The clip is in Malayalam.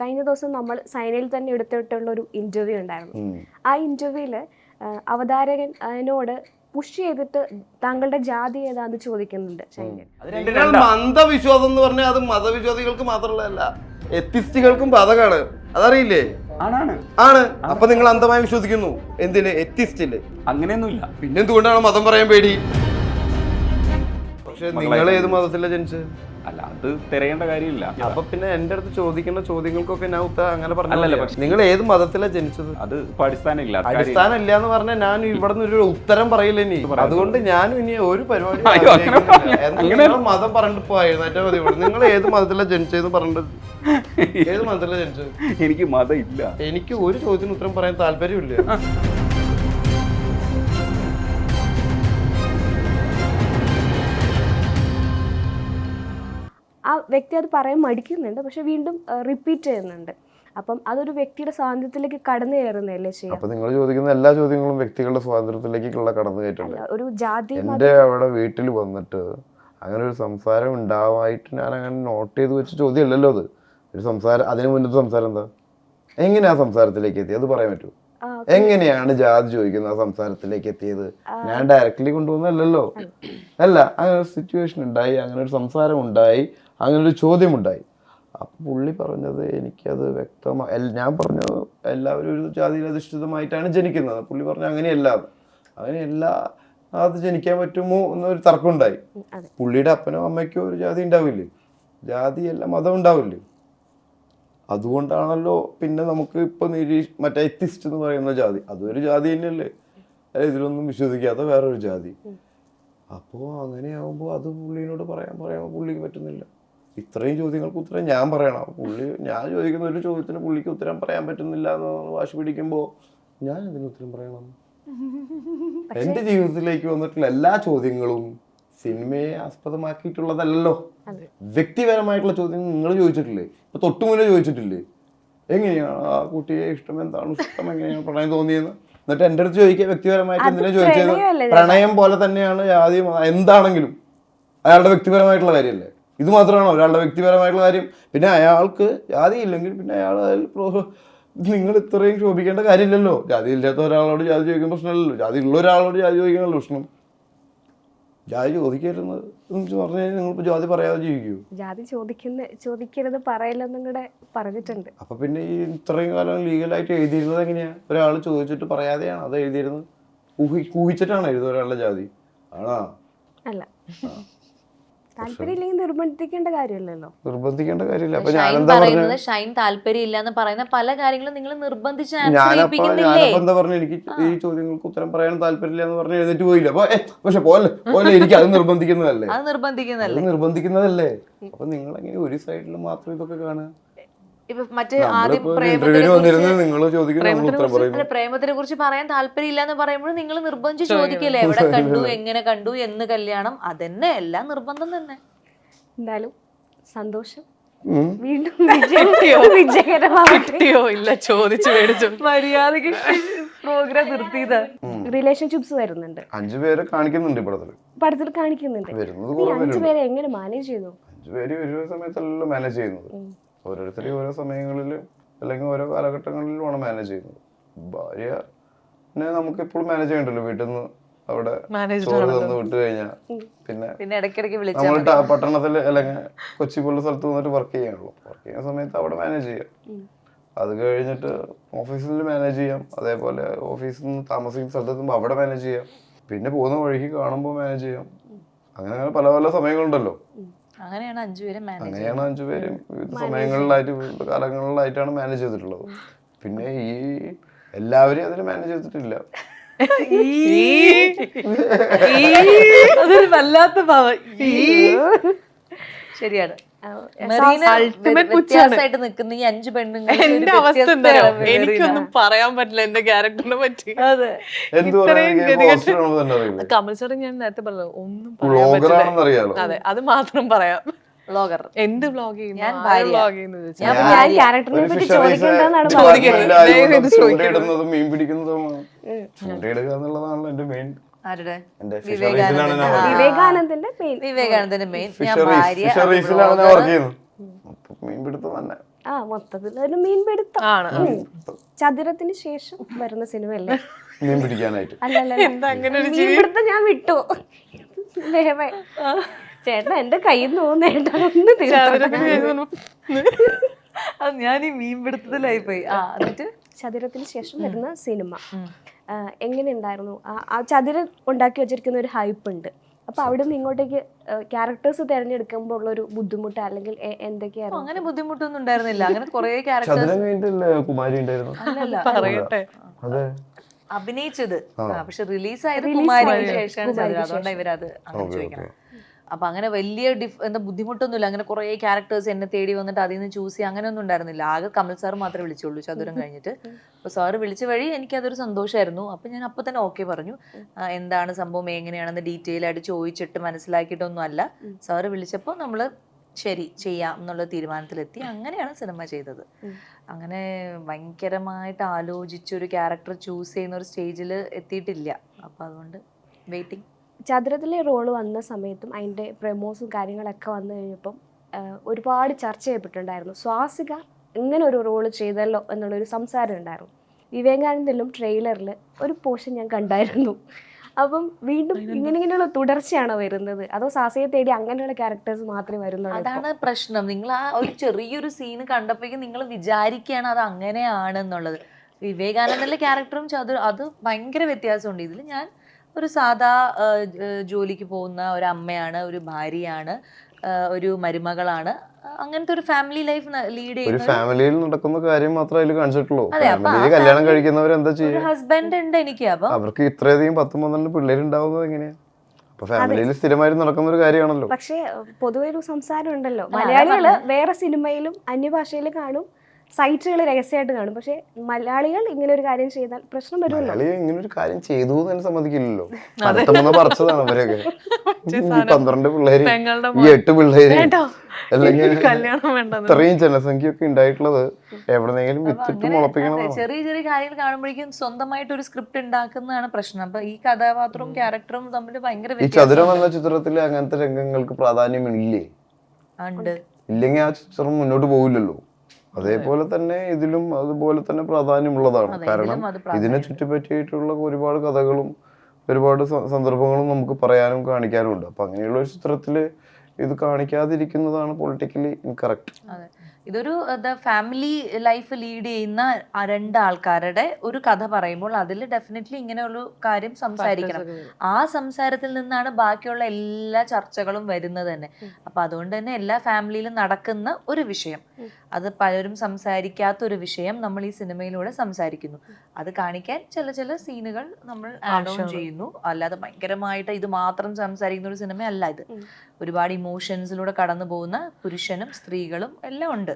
കഴിഞ്ഞ ദിവസം നമ്മൾ സൈനയിൽ തന്നെ എടുത്തിട്ടുള്ള ഒരു ഇന്റർവ്യൂ ഉണ്ടായിരുന്നു. ആ ഇന്റർവ്യൂൽ അവതാരകനോട് അതിനോട് പുഷ് ചെയ്തിട്ട് താങ്കളുടെ ജാതി ഏതാന്ന് ചോദിക്കുന്നുണ്ട്. മന്ദവിശ്വാസം എന്ന് പറഞ്ഞാൽ അത് മതവിശ്വാസികൾക്ക് മാത്രമല്ല എത്തിസ്റ്റുകൾക്കും ബാധകമാണ്. അതറിയില്ലേ? ആണ്. ആണ്. അപ്പൊ നിങ്ങൾ അന്ധമായി വിശ്വസിക്കുന്നു. എന്തിന്? എത്തിസ്റ്റിൽ. അങ്ങനെയൊന്നുമില്ല. പിന്നെ എന്തുകൊണ്ടാണ് മതം പറയാൻ പേടി? പക്ഷെ നിങ്ങൾ ഏത് മതത്തിലാണ് ജനിച്ചത്? അല്ല അത് തിരയേണ്ട കാര്യമില്ല. അപ്പൊ പിന്നെ എന്റെ അടുത്ത് ചോദിക്കുന്ന ചോദ്യങ്ങൾക്കൊക്കെ ഞാൻ ഉത്തരം അങ്ങനെ അല്ലല്ല, പറഞ്ഞു പക്ഷെ- നിങ്ങൾ ഏത് മതത്തിലാണ് ജനിച്ചത്? അത് അടിസ്ഥാനം ഇല്ല അടിസ്ഥാനം ഇല്ല എന്ന് പറഞ്ഞാൽ ഞാൻ ഇവിടെ നിന്ന് ഒരു ഉത്തരം പറയില്ല ഇനി. അതുകൊണ്ട് ഞാനും ഇനി ഒരു പരിപാടി മതം പറഞ്ഞിട്ട് പോയത് എഴുന്നേറ്റാ മതി നിങ്ങൾ ഏത് മതത്തിലാണ് ജനിച്ചതെന്ന് പറഞ്ഞിട്ട്? ഏത് മതത്തിലാണ് ജനിച്ചത്? എനിക്ക് മതം ഇല്ല എനിക്ക് ഒരു ചോദ്യത്തിന് ഉത്തരം പറയാൻ താല്പര്യമില്ല. വ്യക്തി അത് പറയാൻ മടിക്കുന്നുണ്ട് പക്ഷെ വീണ്ടും റിപ്പീറ്റ് ചെയ്യുന്നുണ്ട്. അപ്പം അതൊരു വ്യക്തിയുടെ സ്വാതന്ത്ര്യത്തിലേക്ക് കടന്നു കയറുന്നതല്ലേ ചെയ്യാം അപ്പൊ നിങ്ങൾ ചോദിക്കുന്ന എല്ലാ ചോദ്യങ്ങളും വ്യക്തികളുടെ സ്വാതന്ത്ര്യത്തിലേക്കുള്ള കടന്നു കയറ്റല്ലേ ഒരു ജാതി എന്റെ അവിടെ വീട്ടിൽ വന്നിട്ട് അങ്ങനെ ഒരു സംസാരം ഉണ്ടാവായിട്ട് ഞാൻ അങ്ങനെ നോട്ട് ചെയ്ത് വെച്ച ചോദ്യമല്ലല്ലോ അത്. ഒരു സംസാരം അതിന് മുന്നത്തെ സംസാരം എന്താ? എങ്ങനെയാ സംസാരത്തിലേക്ക് എത്തി അത് പറയാൻ പറ്റൂ എങ്ങനെയാണ് ജാതി ചോദിക്കുന്ന ആ സംസാരത്തിലേക്ക് എത്തിയത്? ഞാൻ ഡയറക്റ്റ്ലി കൊണ്ടുവന്നല്ലോ അല്ല. അങ്ങനെ ഒരു സിറ്റുവേഷൻ ഉണ്ടായി അങ്ങനെ ഒരു സംസാരം ഉണ്ടായി. അങ്ങനെ ചോദ്യമുണ്ടായി. അപ്പം പുള്ളി പറഞ്ഞത് എനിക്കത് വ്യക്തമായി ഞാൻ പറഞ്ഞത് എല്ലാവരും ഒരു ജാതിയിൽ അധിഷ്ഠിതമായിട്ടാണ് ജനിക്കുന്നത്. പുള്ളി പറഞ്ഞു അങ്ങനെയല്ല. അങ്ങനെയല്ല അത് ജനിക്കാൻ പറ്റുമോ എന്നൊരു തർക്കം ഉണ്ടായി പുള്ളിയുടെ അപ്പനോ അമ്മയ്ക്കോ ഒരു ജാതി ഉണ്ടാവില്ലേ? ജാതിയല്ല മതം ഉണ്ടാവില്ലേ? അതുകൊണ്ടാണല്ലോ പിന്നെ നമുക്ക് ഇപ്പൊ നിരീക്ഷ മറ്റേ എത്തിസ്റ്റ് എന്ന് പറയുന്ന ജാതി. അതൊരു ജാതി തന്നെയല്ലേ? അല്ല, ഇതിലൊന്നും വിശ്വസിക്കാത്ത വേറൊരു ജാതി. അപ്പോൾ അങ്ങനെയാവുമ്പോൾ അത് പുള്ളിനോട് പറയാൻ പറയാൻ പുള്ളിക്ക് പറ്റുന്നില്ല. ഇത്രയും ചോദ്യങ്ങൾക്ക് ഉത്തരം ഞാൻ പറയണം. പുള്ളി ഞാൻ ചോദിക്കുന്ന ഒരു ചോദ്യത്തിന് പുള്ളിക്ക് ഉത്തരം പറയാൻ പറ്റുന്നില്ല എന്ന് വാശി പിടിക്കുമ്പോൾ ഞാൻ എന്തിനു ഉത്തരം പറയണം? എന്റെ ജീവിതത്തിലേക്ക് വന്നിട്ടുള്ള എല്ലാ ചോദ്യങ്ങളും സിനിമയെ ആസ്പദമാക്കിയിട്ടുള്ളതല്ലോ. വ്യക്തിപരമായിട്ടുള്ള ചോദ്യം നിങ്ങൾ ചോദിച്ചിട്ടില്ലേ? ഇപ്പൊ തൊട്ടുമുന്നേ ചോദിച്ചിട്ടില്ലേ? എങ്ങനെയാണ് ആ കുട്ടിയെ ഇഷ്ടം? എന്താണ് ഇഷ്ടം? എങ്ങനെയാണ് പ്രണയം തോന്നിയെന്ന്? എന്നിട്ട് എന്റെ അടുത്ത് ചോദിക്കുക വ്യക്തിപരമായിട്ട് എന്തിനാ ചോദിച്ചത് പ്രണയം പോലെ തന്നെയാണ് ജാതി എന്താണെങ്കിലും അയാളുടെ വ്യക്തിപരമായിട്ടുള്ള കാര്യമല്ലേ? ഇത് മാത്രമാണ്? ഒരാളുടെ വ്യക്തിപരമായിട്ടുള്ള കാര്യം. പിന്നെ അയാൾക്ക് ജാതി ഇല്ലെങ്കിൽ പിന്നെ അയാൾ അതിൽ നിങ്ങൾ ഇത്രയും ക്ഷോഭിക്കേണ്ട കാര്യമില്ലല്ലോ. ജാതി ഇല്ലാത്ത ഒരാളോട് ജാതി ചോദിക്കാൻ പ്രശ്നമല്ലല്ലോ. ജാതി ഉള്ള ഒരാളോട് ജാതി ചോദിക്കണമല്ലോ പ്രശ്നം. ജാതി ചോദിക്കരുത് എന്ന് പറഞ്ഞു കഴിഞ്ഞാൽ നിങ്ങളിപ്പോൾ ജാതി പറയാതെ ജീവിക്കൂ. ജാതി ചോദിക്കുന്ന ചോദിക്കരുത് പറയില്ലെന്നും കൂടെ പറഞ്ഞിട്ടുണ്ട്. അപ്പൊ പിന്നെ ഈ ഇത്രയും കാലം ലീഗലായിട്ട് എഴുതിയിരുന്നത് എങ്ങനെയാ? ഒരാൾ ചോദിച്ചിട്ട് പറയാതെയാണ്? അത് എഴുതിയിരുന്നത്? ഊഹി ഊഹിച്ചിട്ടാണ് എഴുതുക ഒരാളുടെ ജാതി? ആണോ? അല്ല. താല്പര്യമില്ലെങ്കിൽ നിർബന്ധിക്കേണ്ട കാര്യമില്ലല്ലോ. നിർബന്ധിക്കേണ്ട കാര്യമില്ല. അപ്പൊ ഷൈൻ ഞാനെന്താ പറയുന്നത് ഷൈൻ താല്പര്യമില്ല എന്ന് പറയുന്ന പല കാര്യങ്ങളും നിങ്ങൾ നിർബന്ധിച്ച് ഞാനപ്പോ ഞാനപ്പോ എന്താ പറഞ്ഞു എനിക്ക് ഈ ചോദ്യങ്ങൾക്ക് ഉത്തരം പറയാൻ താല്പര്യമില്ല എന്ന് പറഞ്ഞ് എഴുന്നേറ്റ് പോയില്ല. അപ്പൊ പക്ഷെ പോലെ പോലെ എനിക്ക് അത് നിർബന്ധിക്കുന്നതല്ലേ? അത് നിർബന്ധിക്കുന്നതല്ലേ? നിർബന്ധിക്കുന്നതല്ലേ? അപ്പൊ നിങ്ങൾ എങ്ങനെ ഒരു സൈഡിൽ മാത്രം ഇതൊക്കെ കാണുക? ഇപ്പൊ മറ്റേ ആദ്യം പ്രേമത്തിനെ പ്രേമത്തിനെ ഉത്തരം കുറിച്ച് പറയുന്നു അല്ല കുറിച്ച് പറയാൻ താല്പര്യമില്ല എന്ന് പറയുമ്പോൾ നിങ്ങൾ നിർബന്ധിച്ച് ചോദിക്കില്ലേ എവിടെ കണ്ടു എങ്ങനെ കണ്ടു എന്ന് കല്യാണം? അതന്നെ എല്ലാം നിർബന്ധം തന്നെ. എന്തായാലും സന്തോഷം. വീണ്ടും വിജയകരമാകട്ടെയോ ഇല്ല ചോദിച്ചു മേടിച്ചു. മര്യാദയ്ക്ക് പ്രോഗ്രാം നിർത്തിയത്. റിലേഷൻഷിപ്സ് വരുന്നുണ്ട്. അഞ്ചു പേരെ കാണിക്കുന്നുണ്ട് പടത്തിൽ പടത്തിൽ കാണിക്കുന്നുണ്ട്. അഞ്ചു പേരെ എങ്ങനെ മാനേജ് ചെയ്തു അഞ്ചു പേര് ഒരു സമയത്തല്ലോ മാനേജ് ചെയ്യുന്നത്. ഓരോരുത്തരെയും ഓരോ സമയങ്ങളിൽ അല്ലെങ്കിൽ ഓരോ കാലഘട്ടങ്ങളിലുമാണ് മാനേജ് ചെയ്യുന്നത്. ഭാര്യ നമുക്ക് എപ്പോഴും മാനേജ് ചെയ്യണ്ടല്ലോ? വീട്ടിൽ നിന്ന് അവിടെ ചോറ് തന്ന് വിട്ട് കഴിഞ്ഞാൽ പിന്നെ പിന്നെ ഇടയ്ക്കിടയ്ക്ക് നമ്മൾ പട്ടണത്തിൽ അല്ലെങ്കിൽ കൊച്ചി പോലുള്ള സ്ഥലത്ത് നിന്നിട്ട് വർക്ക് ചെയ്യാനുള്ളൂ. വർക്ക് ചെയ്യുന്ന സമയത്ത് അവിടെ മാനേജ് ചെയ്യാം. അത് കഴിഞ്ഞിട്ട് ഓഫീസിൽ മാനേജ് ചെയ്യാം. അതേപോലെ ഓഫീസിൽ നിന്ന് താമസിക്കുന്ന സ്ഥലത്ത് എത്തുമ്പോൾ അവിടെ മാനേജ് ചെയ്യാം. പിന്നെ പോകുന്ന വഴിക്ക് കാണുമ്പോൾ മാനേജ് ചെയ്യാം. അങ്ങനെ അങ്ങനെ പല പല സമയങ്ങളുണ്ടല്ലോ. അങ്ങനെയാണ് അഞ്ചുപേരെ മാനേജ് അങ്ങനെയാണ് അഞ്ചുപേരും വിവിധ സമയങ്ങളിലായിട്ട് വിവിധ കാലങ്ങളിലായിട്ടാണ് മാനേജ് ചെയ്തിട്ടുള്ളത്. പിന്നെ ഈ എല്ലാവരും അതിന് മാനേജ് ചെയ്തിട്ടില്ല. അതൊരു വല്ലാത്ത ഭാവം. ഈ ശരിയാണ്. വ്യത്യാസമായിട്ട് നിൽക്കുന്ന ഈ അഞ്ച് പെണ്ണുങ്ങൾ എന്റെ അവസ്ഥ എനിക്കൊന്നും പറയാൻ പറ്റില്ല എന്റെ ക്യാരക്ടറിനെ പറ്റി. കമൽ സാർ ഞാൻ നേരത്തെ പറഞ്ഞത് ഒന്നും പറയാൻ അതെ അത് മാത്രം പറയാം. വ്ളോഗർ എന്ത് വ്ളോഗ് ചെയ്യുന്നു? ഞാൻ. വ്ളോഗ് ചെയ്യുന്നു ഞാൻ ഞാൻ ക്യാരക്ടറിനെ പറ്റി ഫിഷറീസ് ചോദിക്കേണ്ടതെന്നാണ് ചോദിക്കരുത്. പറഞ്ഞത് ദയവ് ഇത് മീൻ പിടിക്കുന്നതും ചൂണ്ടയിടുക എന്റെ മെയിൻ ആരുടെ? ആ. വിവേകാനന്ദന്റെ മെയിൻ ഞാൻ ഭാര്യ തന്നെ. ആ മൊത്തത്തിൽ ഒരു മീൻപിടുത്തം. ചതുരത്തിന് ശേഷം വരുന്ന സിനിമയല്ലേ? മീൻ പിടിക്കാനായിട്ട്. അല്ലല്ല? മീൻപിടുത്തം ഞാൻ വിട്ടു. വേവേ ചേട്ടാ എന്റെ കയ്യിൽ നിന്ന് ഒന്ന്. ഞാൻ ഈ മീൻപിടുത്തത്തിലായി പോയി. ആ എന്നിട്ട്? ചതുരത്തിന് ശേഷം വരുന്ന സിനിമ. എങ്ങനെയുണ്ടായിരുന്നു? ആ- ആ ചതുരം ഉണ്ടാക്കി വെച്ചിരിക്കുന്ന ഒരു ഹൈപ്പ് ഉണ്ട്. അപ്പൊ അവിടെ നിന്ന് ഇങ്ങോട്ടേക്ക് ക്യാരക്ടേഴ്സ് തിരഞ്ഞെടുക്കുമ്പോൾ ഉള്ള ഒരു ബുദ്ധിമുട്ട് അല്ലെങ്കിൽ എന്തൊക്കെയായിരുന്നു? അങ്ങനെ ബുദ്ധിമുട്ടൊന്നും ഉണ്ടായിരുന്നില്ല. അങ്ങനെ കുറെ ക്യാരക്ടേഴ്സ് അഭിനയിച്ചത്. പക്ഷെ റിലീസായത് ആയത് കുമാരിക്ക് ശേഷമാണ് അതുകൊണ്ടാണ് ഇവരത് അങ്ങനെ ചോദിക്കണം. അപ്പൊ അങ്ങനെ വലിയ ഡിഫ് എന്താ ബുദ്ധിമുട്ടൊന്നുമില്ല. അങ്ങനെ കുറേ ക്യാരക്ടേഴ്സ് എന്നെ തേടി വന്നിട്ട് അതിൽ നിന്ന് ചൂസ് ചെയ്യുക അങ്ങനെയൊന്നും ഉണ്ടായിരുന്നില്ല. ആകെ കമൽ സാർ മാത്രമേ വിളിച്ചുള്ളൂ. ചതുരം കഴിഞ്ഞിട്ട്. അപ്പോൾ സാറ് വിളിച്ച വഴി എനിക്കതൊരു സന്തോഷമായിരുന്നു അപ്പം ഞാൻ അപ്പം തന്നെ ഓക്കെ പറഞ്ഞു. എന്താണ് സംഭവം? എങ്ങനെയാണെന്ന് ഡീറ്റെയിൽ ആയിട്ട് ചോദിച്ചിട്ട് മനസ്സിലാക്കിയിട്ടൊന്നും അല്ല. സാറ് വിളിച്ചപ്പോൾ നമ്മൾ ശരി ചെയ്യാം എന്നുള്ള തീരുമാനത്തിലെത്തി. അങ്ങനെയാണ് സിനിമ ചെയ്തത്. അങ്ങനെ ഭയങ്കരമായിട്ട് ആലോചിച്ചൊരു ക്യാരക്ടർ ചൂസ് ചെയ്യുന്ന ഒരു സ്റ്റേജിൽ എത്തിയിട്ടില്ല. അപ്പം അതുകൊണ്ട് വെയിറ്റിംഗ് ചതുരത്തിലെ റോൾ വന്ന സമയത്തും അതിന്റെ പ്രമോസും കാര്യങ്ങളൊക്കെ വന്നു കഴിഞ്ഞപ്പം ഒരുപാട് ചർച്ച ചെയ്യപ്പെട്ടിട്ടുണ്ടായിരുന്നു. സ്വാസിക ഇങ്ങനെ ഒരു റോൾ ചെയ്തല്ലോ എന്നുള്ളൊരു സംസാരം ഉണ്ടായിരുന്നു. വിവേകാനന്ദനിലും ട്രെയിലറിൽ ഒരു പോഷൻ ഞാൻ കണ്ടായിരുന്നു. അപ്പം വീണ്ടും ഇങ്ങനെ ഇങ്ങനെയുള്ള തുടർച്ചയാണോ വരുന്നത്? അതോ സാസയെ തേടി അങ്ങനെയുള്ള ക്യാരക്ടേഴ്സ് മാത്രമേ വരുന്നുള്ളൂ അതാണ് പ്രശ്നം. നിങ്ങൾ ആ ഒരു ചെറിയൊരു സീന് കണ്ടപ്പോഴേക്കും നിങ്ങൾ വിചാരിക്കുകയാണ് അത് അങ്ങനെയാണെന്നുള്ളത്. വിവേകാനന്ദന്റെ ക്യാരക്ടറും ചതുർ അത് ഭയങ്കര വ്യത്യാസമുണ്ട്. ഇതിൽ ഞാൻ ഒരു സാധാ ജോലിക്ക് പോകുന്ന ഒരു അമ്മയാണ് ഒരു ഭാര്യയാണ് ഒരു മരുമകളാണ്. അങ്ങനത്തെ ഒരു ഫാമിലി ലൈഫ് ലീഡ് ഒരു ഫാമിലിയിൽ നടക്കുന്ന കാര്യം മാത്രമേ അതിൽ കാണിച്ചിട്ടുള്ളൂ. അതെ, അപ്പൊ കല്യാണം കഴിക്കുന്നവർ എന്താ ഒരു ചെയ്യുക ഹസ്ബൻഡ് ഉണ്ട് എനിക്ക് അപ്പൊ അവർക്ക് ഇത്രയധികം പത്ത് പന്ത്രണ്ട് പിള്ളേരുണ്ടാവുന്നത് എങ്ങനെയാ? ഫാമിലിയിൽ സ്ഥിരമായി നടക്കുന്ന ഒരു കാര്യമാണല്ലോ. പക്ഷേ പൊതുവെ ഒരു സംസാരം ഉണ്ടല്ലോ. മലയാളികൾ വേറെ സിനിമയിലും അന്യഭാഷയിലും കാണും. സൈറ്റുകൾ രഹസ്യമായിട്ട് കാണും. പക്ഷെ മലയാളികൾ ഇങ്ങനെ ഒരു കാര്യം ചെയ്താൽ പ്രശ്നം വരുമല്ലോ. ഇങ്ങനെ ഒരു കാര്യം ചെയ്തു എന്ന് തന്നെ സമ്മതിക്കില്ലല്ലോ പറിച്ചതാണ് അവരൊക്കെ. പന്ത്രണ്ട് പിള്ളേര് ഈ എട്ട് പിള്ളേര് അല്ലെങ്കിൽ ഇത്രയും ജനസംഖ്യ ഒക്കെ ഉണ്ടായിട്ടുള്ളത് എവിടെന്നെങ്കിലും വിത്തിട്ട് മുളപ്പിക്കണം ചെറിയ ചെറിയ കാര്യങ്ങൾ കാണുമ്പോഴേക്കും സ്വന്തമായിട്ട് ഒരു സ്ക്രിപ്റ്റ് ഉണ്ടാക്കുന്നതാണ് പ്രശ്നം. അപ്പൊ ഈ കഥാപാത്രവും ക്യാരക്ടറും തമ്മിൽ ഭയങ്കര ഈ ചതുരം എന്ന ചിത്രത്തിൽ അങ്ങനത്തെ രംഗങ്ങൾക്ക് പ്രാധാന്യം ഇല്ലേ ഇല്ലെങ്കിൽ ആ ചിത്രം മുന്നോട്ട് പോകില്ലല്ലോ അതേപോലെ തന്നെ ഇതിലും അതുപോലെ തന്നെ പ്രാധാന്യമുള്ളതാണ്. കാരണം ഇതിനെ. ചുറ്റിപ്പറ്റിയിട്ടുള്ള ഒരുപാട് കഥകളും ഒരുപാട് സന്ദർഭങ്ങളും നമുക്ക് പറയാനും കാണിക്കാനും ഉണ്ട് അപ്പൊ അങ്ങനെയുള്ള ഒരു ചിത്രത്തിൽ ഇത് കാണിക്കാതിരിക്കുന്നതാണ് പൊളിറ്റിക്കലി ഇൻകറക്റ്റ് ഇതൊരു ഫാമിലി ലൈഫ് ലീഡ് ചെയ്യുന്ന രണ്ട് ആൾക്കാരുടെ ഒരു കഥ പറയുമ്പോൾ അതിൽ ഡെഫിനറ്റ്ലി ഇങ്ങനെയുള്ള കാര്യം സംസാരിക്കണം. ആ സംസാരത്തിൽ നിന്നാണ് ബാക്കിയുള്ള എല്ലാ ചർച്ചകളും വരുന്നത് തന്നെ. അപ്പൊ അതുകൊണ്ട് തന്നെ എല്ലാ ഫാമിലിയിലും നടക്കുന്ന ഒരു വിഷയം. അത് പലരും സംസാരിക്കാത്ത ഒരു വിഷയം നമ്മൾ ഈ സിനിമയിലൂടെ സംസാരിക്കുന്നു. അത് കാണിക്കാൻ ചില ചില സീനുകൾ നമ്മൾ ആഡ് ഓൺ ചെയ്യുന്നു. അല്ലാതെ ഭയങ്കരമായിട്ട് ഇത് മാത്രം സംസാരിക്കുന്ന ഒരു സിനിമ അല്ല ഇത്. ഒരുപാട് ഇമോഷൻസിലൂടെ കടന്നു പോകുന്ന പുരുഷനും സ്ത്രീകളും എല്ലാം ഉണ്ട്.